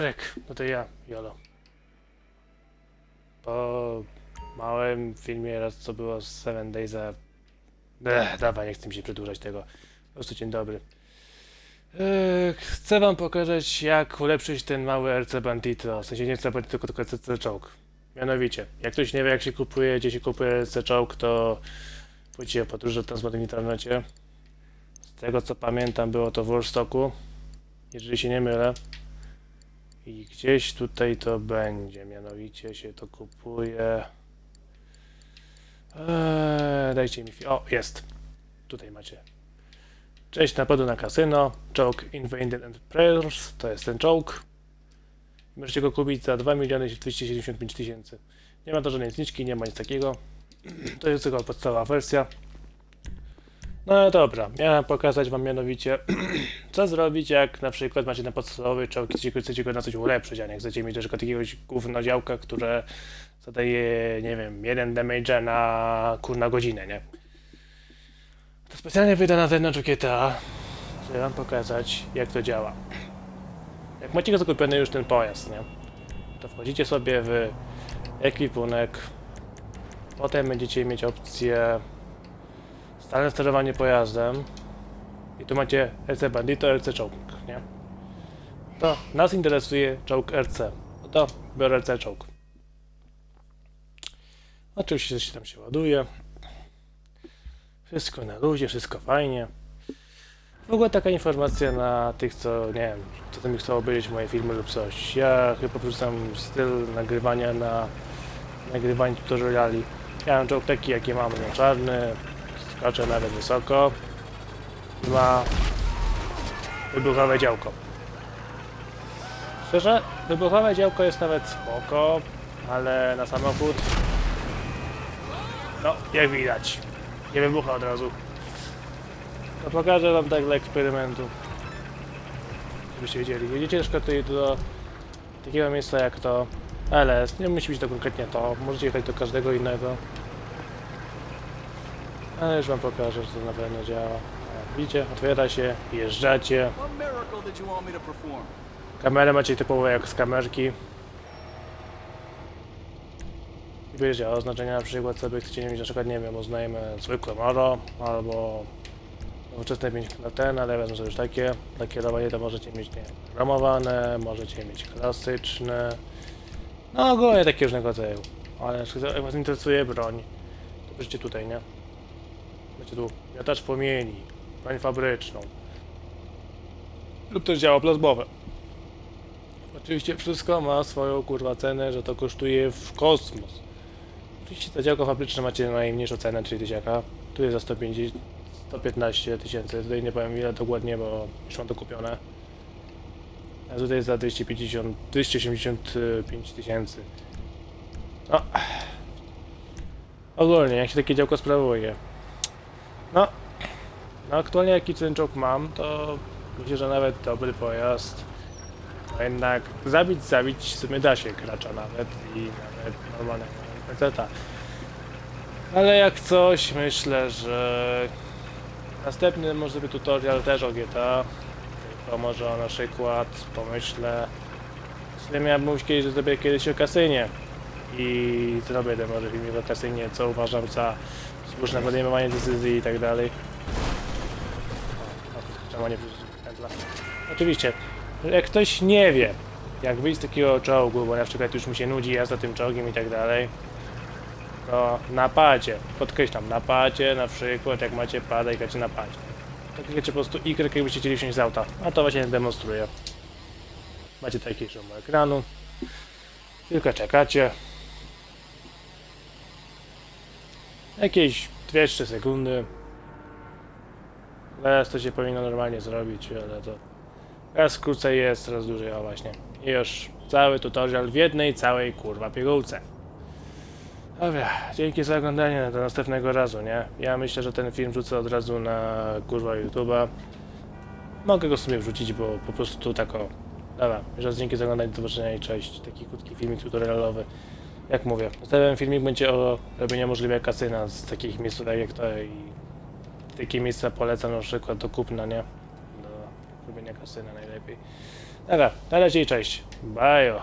Rek, no to ja, Jolo. Po małym filmie raz co było z Seven Days'a... Ech, dawaj, nie chcę mi się przedłużać tego. Po prostu dzień dobry. Chcę wam pokazać, jak ulepszyć ten mały RC Bandito. W sensie nie RC Bandito, tylko RC Czołg. Mianowicie, jak ktoś nie wie, jak się kupuje, gdzie się kupuje RC Czołg, to pójdźcie w podróż do transportu w internecie. Z tego co pamiętam, było to w Warstocku. Jeżeli się nie mylę. I gdzieś tutaj to będzie, mianowicie się to kupuje. Eee, dajcie mi. O, jest. Tutaj macie. Cześć napadu na kasyno. Czołg Invaded and Prayers. To jest ten czołg. Możecie go kupić za 2 miliony 275 tysięcy. Nie ma to żadnej zniczki, nie ma nic takiego. To jest tylko podstawowa wersja. No dobra, miałem pokazać wam mianowicie co zrobić, jak na przykład macie na podstawowy czołg chcecie- go na coś ulepszyć, a nie chcecie mieć przykład jakiegoś gówno działka, które zadaje, nie wiem, jeden damage na kurna godzinę, nie? To specjalnie wyjdę na zewnątrz GTA, żeby wam pokazać, jak to działa. Jak macie zakupiony już ten pojazd, nie? To wchodzicie sobie w ekwipunek, potem będziecie mieć opcję stale sterowanie pojazdem, i tu macie RC Bandito, RC Czołg, nie? To nas interesuje czołg RC. No to biorę RC Czołg. Oczywiście się tam się ładuje. Wszystko na luzie, wszystko fajnie. W ogóle taka informacja na tych, co nie wiem, co tam chcą obejrzeć moje filmy lub coś. Ja chyba porzucam styl nagrywania na nagrywanie tutoriali. Ja mam czołg taki, jaki mam, nie czarny, skaczę nawet wysoko ma wybuchowe działko. Szczerze, wybuchowe działko jest nawet spoko, ale na samochód no, jak widać, nie wybucha od razu. To pokażę wam tak dla eksperymentu. Żebyście wiedzieli. Jedziecie przykład tutaj do takiego miejsca jak to LS. Nie musi być to konkretnie to. Możecie jechać do każdego innego. Ale już wam pokażę, że to na pewno działa. Widzicie, otwiera się, jeżdżacie. Kamerę macie typowo jak z kamerki. Będzie oznaczenia na przykład sobie chcecie mieć na przykład, nie wiem, uznajemy zwykłe moro albo nowoczesne 5 na ten, ale wezmę sobie już takie. Dla kierowania to możecie mieć, nie ramowane, możecie mieć klasyczne. No ogólnie takie różnego rodzaju. Ale jak was interesuje broń, to piszcie tutaj, nie? Macie tu miotacz płomieni, broń fabryczną. Lub też działa plazmowe. Oczywiście wszystko ma swoją kurwa cenę, że to kosztuje w kosmos. Oczywiście te działko fabryczne macie najmniejszą cenę, czyli tysiaka. Tu jest za 150, 115 tysięcy, tutaj nie powiem ile dokładnie, bo już mam to kupione. A tutaj jest za 250, 285 tysięcy. No. Ogólnie, jak się takie działko sprawuje. No. No aktualnie jaki ten mam, to myślę, że nawet dobry pojazd. No jednak zabić, zabić w sumie da się gracza nawet i nawet normalnego peceta. Ale jak coś, myślę, że następny może być tutorial też o GTA. Tylko może na przykład pomyślę. W sumie miałem kiedyś, że zrobię kiedyś o kasynie. I zrobię może filmik o kasynie, co uważam za słuszne podejmowanie decyzji i tak dalej. Zaskoczenie pętla. Oczywiście, jak ktoś nie wie, jak wyjść z takiego czołgu, bo na przykład już mu się nudzi jazda tym czołgiem i tak dalej, to na padzie, podkreślam, na padzie na przykład, jak macie pada i gracie na padzie. To klikacie po prostu Y, jakbyście chcieli wsiąść z auta, a to właśnie demonstruję. Macie taki ekranu, tylko czekacie. Jakieś 2-3 sekundy. Teraz to się powinno normalnie zrobić, ale to Raz krócej jest, coraz dłużej, o właśnie. I już cały tutorial w jednej całej kurwa pigułce. Dobra, dzięki za oglądanie do następnego razu, nie? Ja myślę, że ten film wrzucę od razu na kurwa YouTube'a. Mogę go w sumie wrzucić, bo po prostu tak o. Dobra, jeszcze raz dzięki za oglądanie, do zobaczenia i cześć. Taki krótki filmik tutorialowy. Jak mówię, następny filmik będzie o robieniu możliwie kasyna z takich miejsc jak to i takie miejsca polecam na przykład do kupna, nie? Do robienia kasyna najlepiej. Dobra, na razie i cześć. Bajo.